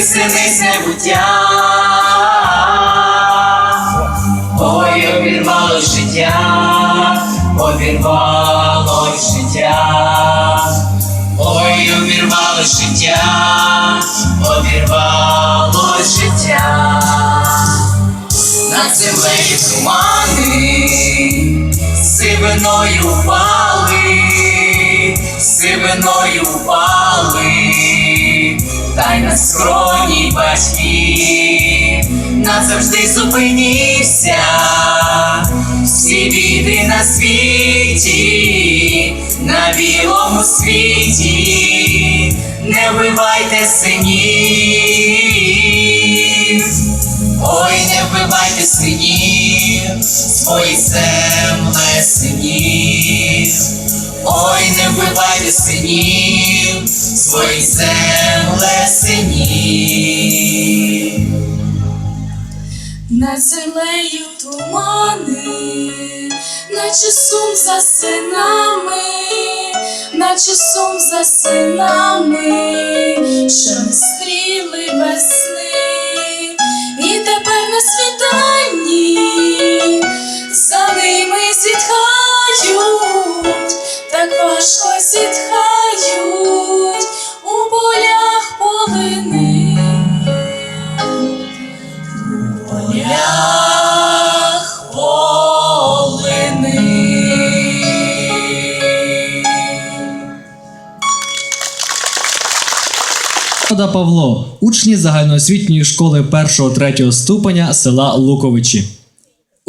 весени забуття. Ой, обірвало життя, обірвало життя, ой, обірвало життя, обірвало життя. Над землею тумани, сивиною впали, сивиною впали, та й на скроні батьки назавжди зупинівся, всі біди на світі, на білому світі, не вбивайте синів. Ой, не вбивайте синів, свої земле синів. Ой, не вбивайте синів, свої земле синів. Над землею тумани, наче сум за синами, наче сум за синами, що не важко зітхають у полях полини, у полях полини. Павло, учні загальноосвітньої школи 1-3 ступеня села Луковичі.